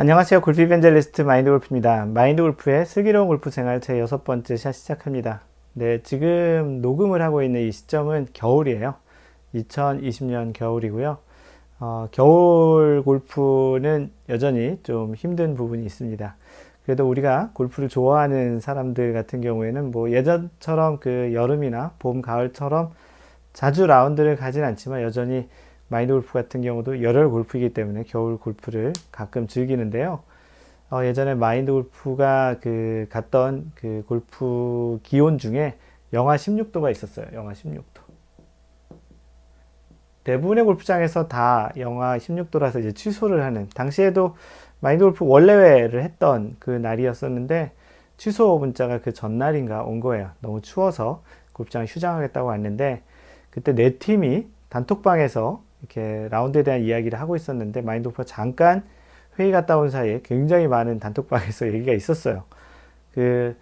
안녕하세요. 골프 이벤젤리스트 마인드 골프입니다. 마인드 골프의 슬기로운 골프 생활 제 여섯 번째 샷 시작합니다. 네, 지금 녹음을 하고 있는 이 시점은 겨울이에요. 2020년 겨울이고요. 어, 겨울 골프는 여전히 좀 힘든 부분이 있습니다. 그래도 우리가 골프를 좋아하는 사람들 같은 경우에는 뭐 예전처럼 그 여름이나 봄, 가을처럼 자주 라운드를 가진 않지만 여전히 마인드 골프 같은 경우도 열혈 골프이기 때문에 겨울 골프를 가끔 즐기는데요. 어, 예전에 마인드 골프가 그 갔던 그 골프 기온 중에 영하 16도가 있었어요. 영하 16도. 대부분의 골프장에서 다 영하 16도라서 이제 취소를 하는 당시에도 마인드 골프 원래회를 했던 그 날이었었는데 취소 문자가 그 전날인가 온 거예요. 너무 추워서 골프장 휴장하겠다고 왔는데 그때 네 팀이 단톡방에서 이렇게 라운드에 대한 이야기를 하고 있었는데 마인드 골프가 잠깐 회의 갔다 온 사이에 굉장히 많은 단톡방에서 얘기가 있었어요. 그,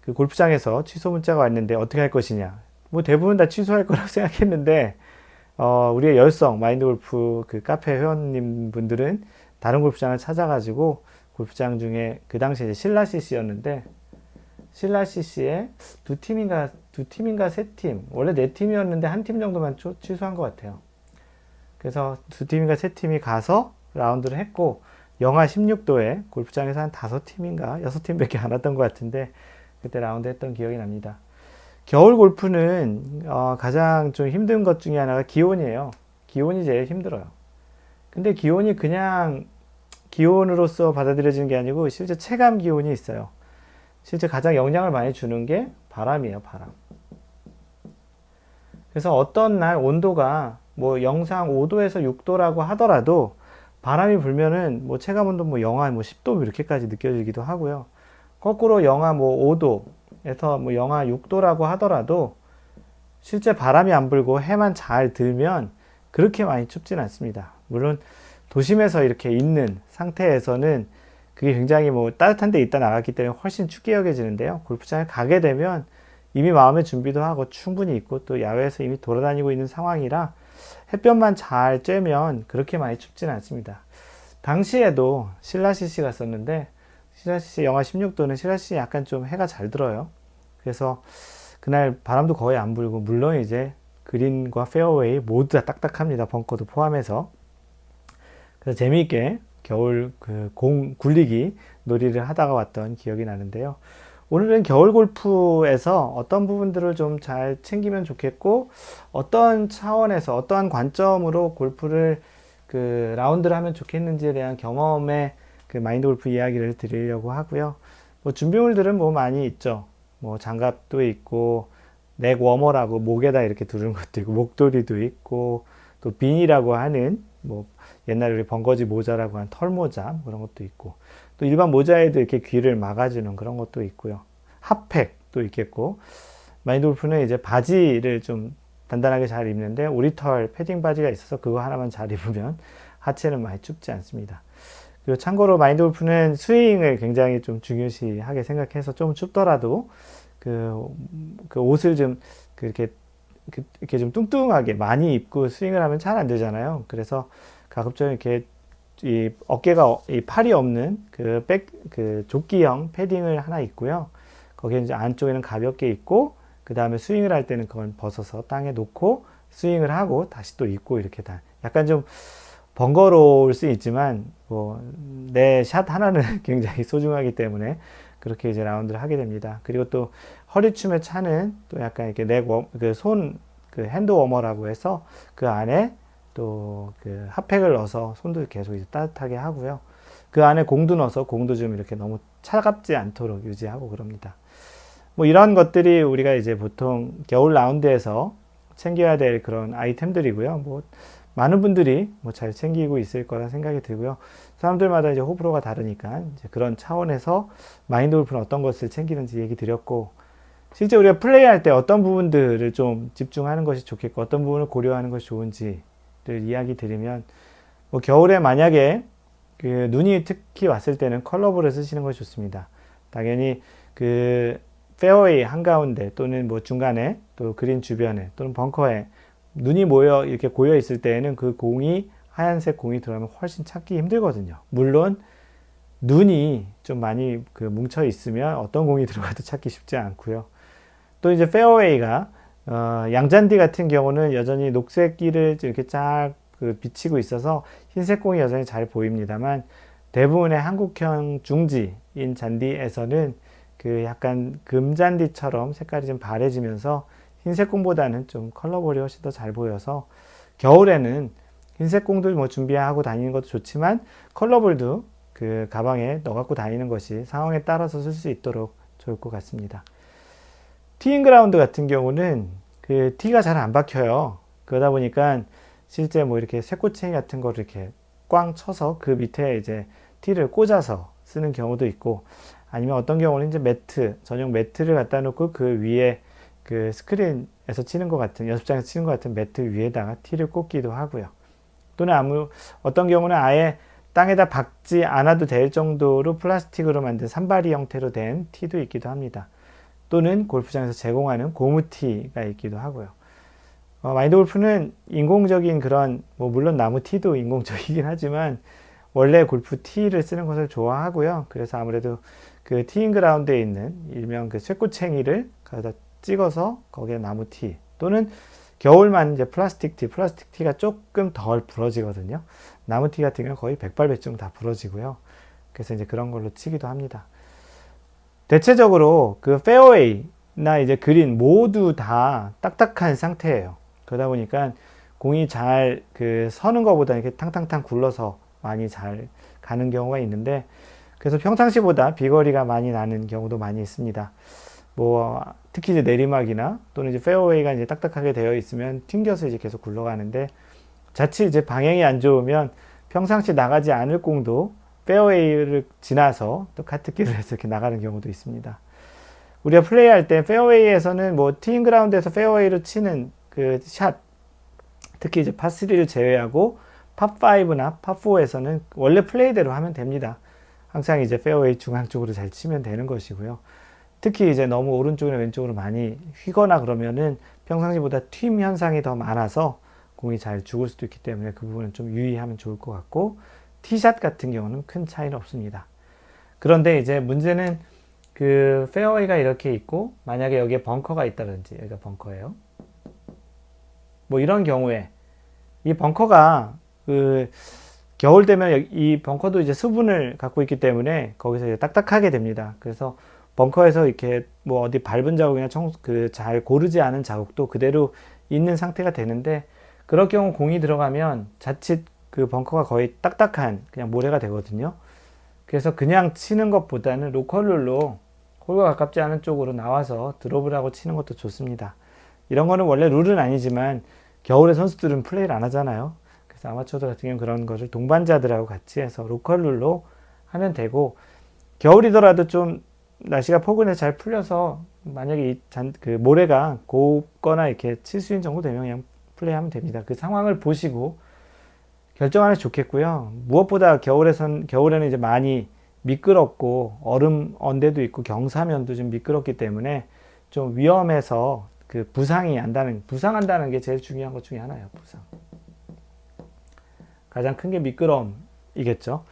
그 골프장에서 취소 문자가 왔는데 어떻게 할 것이냐. 뭐 대부분 다 취소할 거라고 생각했는데 어, 우리의 열성, 마인드 골프 그 카페 회원님 분들은 다른 골프장을 찾아가지고 골프장 중에 그 당시에 이제 신라 CC였는데 신라 CC에 두 팀인가 두 팀인가 세 팀, 원래 네 팀이었는데 한 팀 정도만 초, 취소한 것 같아요. 그래서 두 팀인가 세 팀이 가서 라운드를 했고 영하 16도에 골프장에서 한 다섯 팀인가 여섯 팀밖에 안 왔던 것 같은데 그때 라운드 했던 기억이 납니다. 겨울 골프는 어, 가장 좀 힘든 것 중에 하나가 기온이에요. 기온이 제일 힘들어요. 근데 기온이 그냥 기온으로서 받아들여지는 게 아니고 실제 체감 기온이 있어요. 실제 가장 영향을 많이 주는 게 바람이에요, 바람. 그래서 어떤 날 온도가 뭐 영상 5도에서 6도라고 하더라도 바람이 불면은 뭐 체감 온도 뭐 영하 뭐 10도 이렇게까지 느껴지기도 하고요. 거꾸로 영하 뭐 5도에서 뭐 영하 6도라고 하더라도 실제 바람이 안 불고 해만 잘 들면 그렇게 많이 춥진 않습니다. 물론 도심에서 이렇게 있는 상태에서는 그게 굉장히 뭐 따뜻한 데 있다 나갔기 때문에 훨씬 춥게 여겨지는데요. 골프장에 가게 되면 이미 마음의 준비도 하고 충분히 있고 또 야외에서 이미 돌아다니고 있는 상황이라 햇볕만 잘 쬐면 그렇게 많이 춥지는 않습니다. 당시에도 신라시시 갔었는데 신라시시 영하 16도는 신라시시 약간 좀 해가 잘 들어요. 그래서 그날 바람도 거의 안 불고 물론 이제 그린과 페어웨이 모두 다 딱딱합니다. 벙커도 포함해서. 그래서 재미있게 겨울 그 공 굴리기 놀이를 하다가 왔던 기억이 나는데요. 오늘은 겨울 골프에서 어떤 부분들을 좀 잘 챙기면 좋겠고 어떤 차원에서 어떠한 관점으로 골프를 그 라운드를 하면 좋겠는지에 대한 경험의 그 마인드 골프 이야기를 드리려고 하고요. 뭐 준비물들은 뭐 많이 있죠. 뭐 장갑도 있고 넥 워머라고 목에다 이렇게 두르는 것도 있고 목도리도 있고 또 빈이라고 하는 뭐 옛날에 우리 번거지 모자라고 하는 털 모자 뭐 그런 것도 있고 또 일반 모자에도 이렇게 귀를 막아주는 그런 것도 있고요. 핫팩도 있겠고 마인드 골프는 이제 바지를 좀 단단하게 잘 입는데 오리털 패딩 바지가 있어서 그거 하나만 잘 입으면 하체는 많이 춥지 않습니다. 그리고 참고로 마인드 골프는 스윙을 굉장히 좀 중요시하게 생각해서 좀 춥더라도 그, 그 옷을 좀 그렇게 그, 이렇게 좀 뚱뚱하게 많이 입고 스윙을 하면 잘 안 되잖아요. 그래서 가급적 이렇게 이 어깨가 이 팔이 없는 그 백그 조끼형 패딩을 하나 입고요. 거기에 이제 안쪽에는 가볍게 입고 그 다음에 스윙을 할 때는 그걸 벗어서 땅에 놓고 스윙을 하고 다시 또 입고 이렇게 다 약간 좀 번거로울 수 있지만 뭐 내 샷 하나는 굉장히 소중하기 때문에 그렇게 이제 라운드를 하게 됩니다. 그리고 또 허리춤에 차는 또 약간 이렇게 넥그손 그 핸드 워머라고 해서 그 안에 또 그 핫팩을 넣어서 손도 계속 이제 따뜻하게 하고요. 그 안에 공도 넣어서 공도 좀 이렇게 너무 차갑지 않도록 유지하고 그럽니다. 뭐 이런 것들이 우리가 이제 보통 겨울 라운드에서 챙겨야 될 그런 아이템들이고요. 뭐 많은 분들이 뭐 잘 챙기고 있을 거라 생각이 들고요. 사람들마다 이제 호불호가 다르니까 이제 그런 차원에서 마인드 골프는 어떤 것을 챙기는지 얘기 드렸고 실제 우리가 플레이할 때 어떤 부분들을 좀 집중하는 것이 좋겠고 어떤 부분을 고려하는 것이 좋은지를 이야기 드리면 뭐 겨울에 만약에 그 눈이 특히 왔을 때는 컬러볼을 쓰시는 것이 좋습니다. 당연히 그 페어웨이 한가운데 또는 뭐 중간에 또 그린 주변에 또는 벙커에 눈이 모여 이렇게 고여 있을 때에는 그 공이 하얀색 공이 들어가면 훨씬 찾기 힘들거든요. 물론 눈이 좀 많이 그 뭉쳐 있으면 어떤 공이 들어가도 찾기 쉽지 않고요. 또 이제 페어웨이가 어, 양잔디 같은 경우는 여전히 녹색기를 이렇게 쫙 그 비치고 있어서 흰색 공이 여전히 잘 보입니다만 대부분의 한국형 중지인 잔디에서는 그 약간 금잔디처럼 색깔이 좀 바래지면서 흰색 공보다는 좀 컬러볼이 훨씬 더 잘 보여서 겨울에는 흰색 공들 뭐 준비하고 다니는 것도 좋지만 컬러볼도 그 가방에 넣어 갖고 다니는 것이 상황에 따라서 쓸 수 있도록 좋을 것 같습니다. 티잉 그라운드 같은 경우는 그 티가 잘 안 박혀요. 그러다 보니까 실제 뭐 이렇게 쇠꼬챙이 같은 거를 이렇게 꽝 쳐서 그 밑에 이제 티를 꽂아서 쓰는 경우도 있고 아니면 어떤 경우는 이제 매트 전용 매트를 갖다 놓고 그 위에 그 스크린에서 치는 것 같은 연습장에서 치는 것 같은 매트 위에다가 티를 꽂기도 하고요. 또는 아무 어떤 경우는 아예 땅에다 박지 않아도 될 정도로 플라스틱으로 만든 산발이 형태로 된 티도 있기도 합니다. 또는 골프장에서 제공하는 고무티가 있기도 하고요. 어, 마인드 골프는 인공적인 그런 뭐 물론 나무 티도 인공적이긴 하지만 원래 골프 티를 쓰는 것을 좋아하고요. 그래서 아무래도 그 티인 그라운드에 있는 일명 그 쇠꼬챙이를 거기다 찍어서 거기에 나무 티 또는 겨울만 이제 플라스틱 티, 플라스틱 티가 조금 덜 부러지거든요. 나무 티 같은 경우는 거의 백발백중 다 부러지고요. 그래서 이제 그런 걸로 치기도 합니다. 대체적으로 그 페어웨이나 이제 그린 모두 다 딱딱한 상태예요. 그러다 보니까 공이 잘 그 서는 것보다 이렇게 탕탕탕 굴러서 많이 잘 가는 경우가 있는데 그래서 평상시보다 비거리가 많이 나는 경우도 많이 있습니다. 뭐 특히 이제 내리막이나 또는 이제 페어웨이가 이제 딱딱하게 되어 있으면 튕겨서 이제 계속 굴러가는데 자칫 이제 방향이 안 좋으면 평상시 나가지 않을 공도 페어웨이를 지나서 또 카트길을 해서 이렇게 나가는 경우도 있습니다. 우리가 플레이할 때 페어웨이에서는 뭐 티인 그라운드에서 페어웨이로 치는 그 샷, 특히 이제 파3를 제외하고 파5나 파4에서는 원래 플레이대로 하면 됩니다. 항상 이제 페어웨이 중앙 쪽으로 잘 치면 되는 것이고요. 특히 이제 너무 오른쪽이나 왼쪽으로 많이 휘거나 그러면은 평상시보다 튠 현상이 더 많아서 공이 잘 죽을 수도 있기 때문에 그 부분은 좀 유의하면 좋을 것 같고 티샷 같은 경우는 큰 차이는 없습니다. 그런데 이제 문제는 그 페어웨이가 이렇게 있고 만약에 여기에 벙커가 있다든지 여기가 벙커예요. 뭐 이런 경우에 이 벙커가 그 겨울 되면 이 벙커도 이제 수분을 갖고 있기 때문에 거기서 이제 딱딱하게 됩니다. 그래서 벙커에서 이렇게 뭐 어디 밟은 자국이나 청, 그잘 고르지 않은 자국도 그대로 있는 상태가 되는데 그럴 경우 공이 들어가면 자칫 그 벙커가 거의 딱딱한 그냥 모래가 되거든요. 그래서 그냥 치는 것보다는 로컬룰로 홀과 가깝지 않은 쪽으로 나와서 드롭을 하고 치는 것도 좋습니다. 이런 거는 원래 룰은 아니지만 겨울에 선수들은 플레이를 안 하잖아요. 그래서 아마추어들 같은 경우는 그런 것을 동반자들하고 같이 해서 로컬룰로 하면 되고 겨울이더라도 좀 날씨가 포근해서 잘 풀려서 만약에 이 잔, 그 모래가 곱거나 이렇게 칠수 있는 정도 되면 그냥 플레이하면 됩니다. 그 상황을 보시고 결정하는 게 좋겠고요. 무엇보다 겨울에선 겨울에는 이제 많이 미끄럽고 얼음 언대도 있고 경사면도 좀 미끄럽기 때문에 좀 위험해서 그 부상이 안다는 부상한다는 게 제일 중요한 것 중에 하나예요. 부상. 가장 큰 게 미끄럼이겠죠.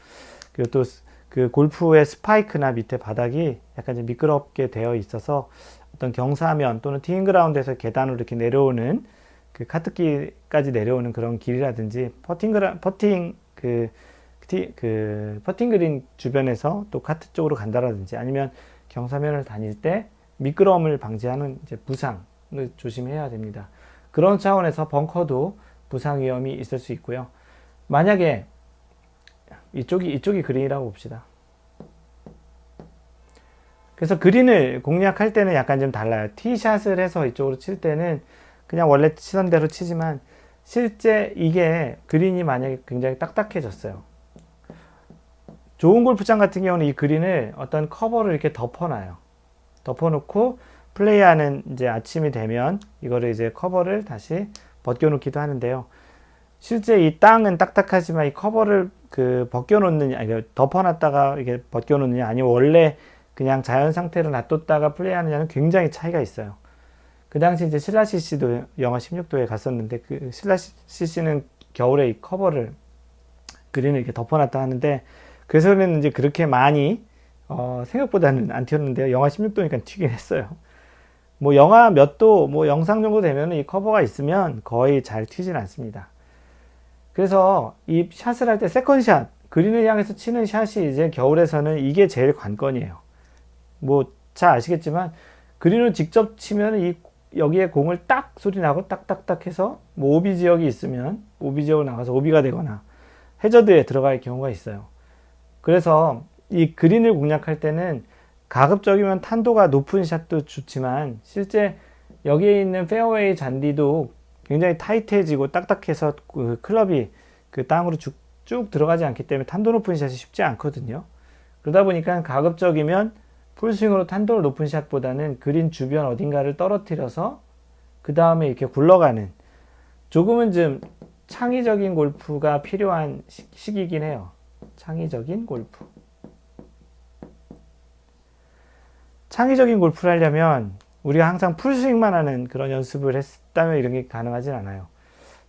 그리고 또 그 골프의 스파이크나 밑에 바닥이 약간 좀 미끄럽게 되어 있어서 어떤 경사면 또는 티잉 그라운드에서 계단으로 이렇게 내려오는 그 카트길까지 내려오는 그런 길이라든지 퍼팅 그라 퍼팅 그, 티, 그 퍼팅 그린 주변에서 또 카트 쪽으로 간다라든지 아니면 경사면을 다닐 때 미끄러움을 방지하는 이제 부상을 조심해야 됩니다. 그런 차원에서 벙커도 부상 위험이 있을 수 있고요. 만약에 이쪽이 이쪽이 그린이라고 봅시다. 그래서 그린을 공략할 때는 약간 좀 달라요. 티샷을 해서 이쪽으로 칠 때는 그냥 원래 치던 대로 치지만 실제 이게 그린이 만약에 굉장히 딱딱해졌어요. 좋은 골프장 같은 경우는 이 그린을 어떤 커버를 이렇게 덮어놔요. 덮어놓고 플레이하는 이제 아침이 되면 이거를 이제 커버를 다시 벗겨놓기도 하는데요. 실제 이 땅은 딱딱하지만 이 커버를 그 벗겨놓느냐, 아니, 덮어놨다가 이게 벗겨놓느냐, 아니면 원래 그냥 자연 상태로 놔뒀다가 플레이하느냐는 굉장히 차이가 있어요. 그 당시 이제 신라 CC도 영하 16도에 갔었는데 그 신라 CC는 겨울에 이 커버를 그린을 이렇게 덮어놨다 하는데 그래서 그랬는지 그렇게 많이 어, 생각보다는 안 튀었는데요. 영하 16도니까 튀긴 했어요. 뭐 영하 몇 도, 뭐 영상 정도 되면 이 커버가 있으면 거의 잘 튀진 않습니다. 그래서 이 샷을 할 때 세컨샷, 그린을 향해서 치는 샷이 이제 겨울에서는 이게 제일 관건이에요. 뭐 잘 아시겠지만 그린을 직접 치면 이 여기에 공을 딱 소리 나고 딱딱딱 해서 뭐 오비 지역이 있으면 오비 지역으로 나가서 오비가 되거나 해저드에 들어갈 경우가 있어요. 그래서 이 그린을 공략할 때는 가급적이면 탄도가 높은 샷도 좋지만 실제 여기에 있는 페어웨이 잔디도 굉장히 타이트해지고 딱딱해서 그 클럽이 그 땅으로 쭉, 쭉 들어가지 않기 때문에 탄도 높은 샷이 쉽지 않거든요. 그러다 보니까 가급적이면 풀스윙으로 탄도를 높은 샷보다는 그린 주변 어딘가를 떨어뜨려서 그 다음에 이렇게 굴러가는 조금은 좀 창의적인 골프가 필요한 시- 시기이긴 해요. 창의적인 골프. 창의적인 골프를 하려면 우리가 항상 풀스윙만 하는 그런 연습을 했다면 이런 게 가능하진 않아요.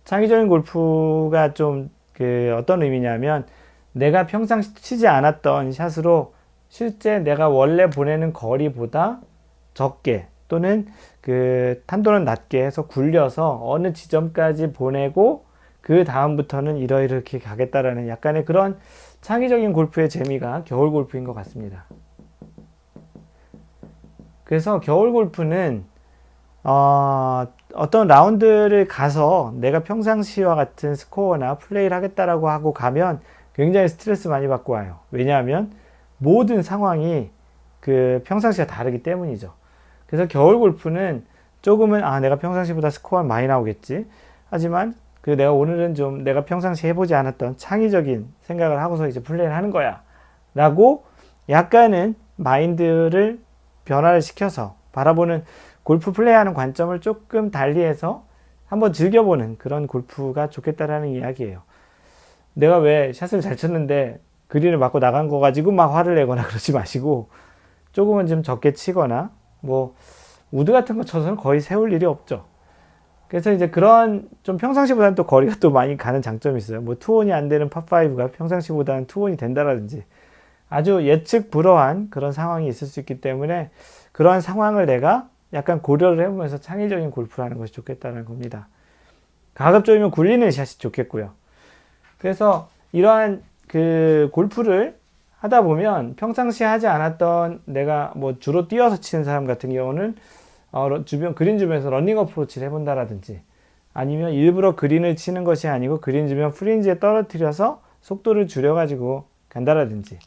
창의적인 골프가 좀 그 어떤 의미냐면 내가 평상 치지 않았던 샷으로 실제 내가 원래 보내는 거리보다 적게 또는 그 탄도는 낮게 해서 굴려서 어느 지점까지 보내고 그 다음부터는 이러이렇게 가겠다라는 약간의 그런 창의적인 골프의 재미가 겨울 골프인 것 같습니다. 그래서 겨울 골프는 어, 어떤 라운드를 가서 내가 평상시와 같은 스코어나 플레이를 하겠다라고 하고 가면 굉장히 스트레스 많이 받고 와요. 왜냐하면 모든 상황이 그 평상시와 다르기 때문이죠. 그래서 겨울 골프는 조금은 아 내가 평상시보다 스코어 많이 나오겠지. 하지만 그 내가 오늘은 좀 내가 평상시 해보지 않았던 창의적인 생각을 하고서 이제 플레이를 하는 거야. 라고 약간은 마인드를 변화를 시켜서 바라보는 골프 플레이하는 관점을 조금 달리해서 한번 즐겨보는 그런 골프가 좋겠다라는 이야기예요. 내가 왜 샷을 잘 쳤는데 그린을 맞고 나간 거 가지고 막 화를 내거나 그러지 마시고 조금은 좀 적게 치거나 뭐 우드 같은 거 쳐서는 거의 세울 일이 없죠. 그래서 이제 그런 좀 평상시보다는 또 거리가 또 많이 가는 장점이 있어요. 뭐 투혼이 안 되는 파5가 평상시보다는 투혼이 된다라든지 아주 예측 불허한 그런 상황이 있을 수 있기 때문에 그러한 상황을 내가 약간 고려를 해보면서 창의적인 골프를 하는 것이 좋겠다는 겁니다. 가급적이면 굴리는 샷이 좋겠고요. 그래서 이러한 그 골프를 하다 보면 평상시에 하지 않았던 내가 뭐 주로 뛰어서 치는 사람 같은 경우는 어, 러- 주변 그린 주변에서 러닝 어프로치를 해본다라든지 아니면 일부러 그린을 치는 것이 아니고 그린 주변 프린지에 떨어뜨려서 속도를 줄여가지고 간다라든지.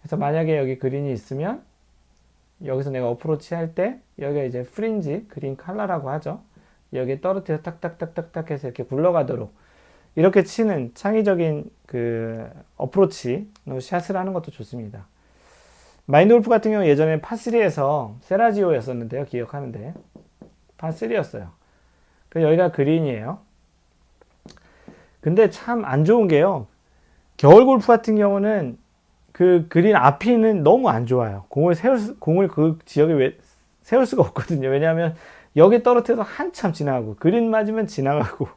그래서 만약에 여기 그린이 있으면 여기서 내가 어프로치 할 때 여기가 이제 프린지 그린 칼라라고 하죠. 여기에 떨어뜨려 딱딱딱딱딱 해서 이렇게 굴러가도록 이렇게 치는 창의적인 그 어프로치 너 샷을 하는 것도 좋습니다. 마인드 골프 같은 경우 예전에 파3에서 세라지오였었는데요. 기억하는데 파3였어요. 그 여기가 그린이에요. 근데 참 안 좋은 게요. 겨울 골프 같은 경우는 그 그린 앞이는 너무 안 좋아요. 공을 세울 수, 공을 그 지역에 왜, 세울 수가 없거든요. 왜냐하면 여기 떨어뜨려서 한참 지나가고 그린 맞으면 지나가고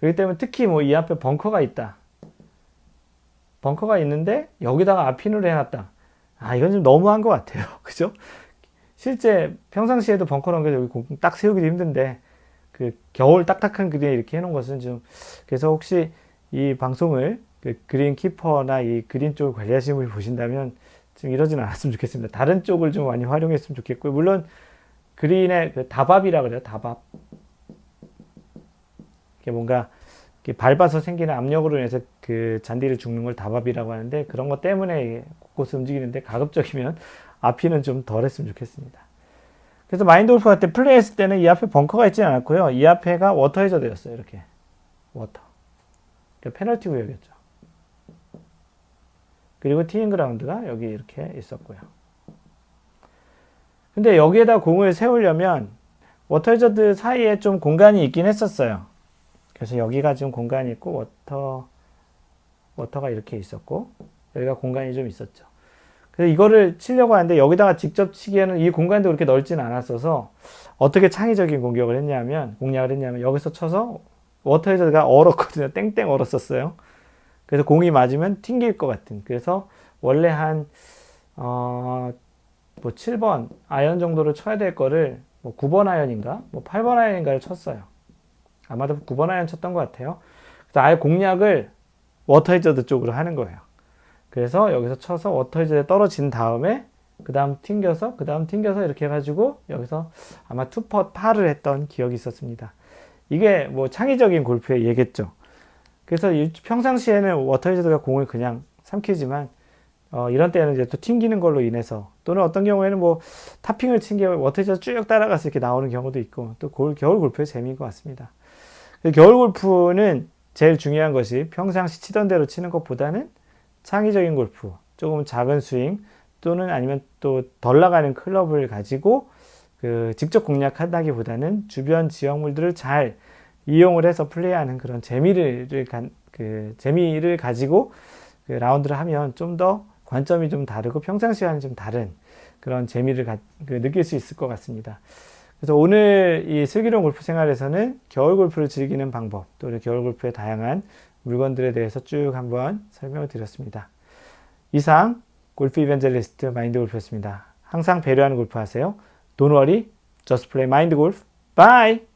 그렇기 때문에 특히 뭐 이 앞에 벙커가 있다. 벙커가 있는데 여기다가 앞핀을 해놨다. 아 이건 좀 너무한 것 같아요. 그죠? 실제 평상시에도 벙커 넘겨서 여기 공딱 세우기도 힘든데 그 겨울 딱딱한 그린에 이렇게 해놓은 것은 좀 그래서 혹시 이 방송을 그 그린 키퍼나 이 그린 쪽을 관리하시는 분이 보신다면 좀 이러진 않았으면 좋겠습니다. 다른 쪽을 좀 많이 활용했으면 좋겠고요. 물론 그린의 그 다밥이라 그래요. 다밥. 이게 뭔가 이렇게 밟아서 생기는 압력으로 인해서 그 잔디를 죽는 걸 다밥이라고 하는데 그런 것 때문에 곳곳 움직이는데 가급적이면 앞이는 좀 덜 했으면 좋겠습니다. 그래서 마인드 골프 할때 플레이했을 때는 이 앞에 벙커가 있지 않았고요. 이 앞에가 워터 해저드였어요. 이렇게 워터. 그 페널티 구역이었죠. 그리고 티잉 그라운드가 여기 이렇게 있었고요. 근데 여기에다 공을 세우려면 워터 해저드 사이에 좀 공간이 있긴 했었어요. 그래서 여기가 지금 공간이 있고 워터 워터가 이렇게 있었고 여기가 공간이 좀 있었죠. 그래서 이거를 치려고 하는데 여기다가 직접 치기에는 이 공간도 그렇게 넓지는 않았어서 어떻게 창의적인 공격을 했냐면 공략을 했냐면 여기서 쳐서 워터 헤저가 얼었거든요. 땡땡 얼었었어요. 그래서 공이 맞으면 튕길 것 같은. 그래서 원래 한, 어, 뭐 7번 아이언 정도를 쳐야 될 거를 뭐 9번 아이언인가? 뭐 8번 아이언인가를 쳤어요. 아마도 9번 아이언 쳤던 것 같아요. 그래서 아예 공략을 워터 해저드 쪽으로 하는 거예요. 그래서 여기서 쳐서 워터 해저드에 떨어진 다음에 그 다음 튕겨서 그 다음 튕겨서 이렇게 해가지고 여기서 아마 투퍼 파를 했던 기억이 있었습니다. 이게 뭐 창의적인 골프의 예겠죠. 그래서 이- 평상시에는 워터 해저드가 공을 그냥 삼키지만 어, 이런 때는 이제 또 튕기는 걸로 인해서 또는 어떤 경우에는 뭐 타핑을 친게 워터 해저드 쭉 따라가서 이렇게 나오는 경우도 있고 또 골- 겨울 골프의 재미인 것 같습니다. 겨울 골프는 제일 중요한 것이 평상시 치던 대로 치는 것보다는 창의적인 골프, 조금 작은 스윙 또는 아니면 또 덜 나가는 클럽을 가지고 그 직접 공략한다기보다는 주변 지역물들을 잘 이용을 해서 플레이하는 그런 재미를 간- 그 재미를 가지고 그 라운드를 하면 좀 더 관점이 좀 다르고 평상시와는 좀 다른 그런 재미를 가- 그 느낄 수 있을 것 같습니다. 그래서 오늘 이 슬기로운 골프 생활에서는 겨울 골프를 즐기는 방법, 또 겨울 골프의 다양한 물건들에 대해서 쭉 한번 설명을 드렸습니다. 이상 골프 이벤젤리스트 마인드 골프였습니다. 항상 배려하는 골프 하세요. Don't worry, just play!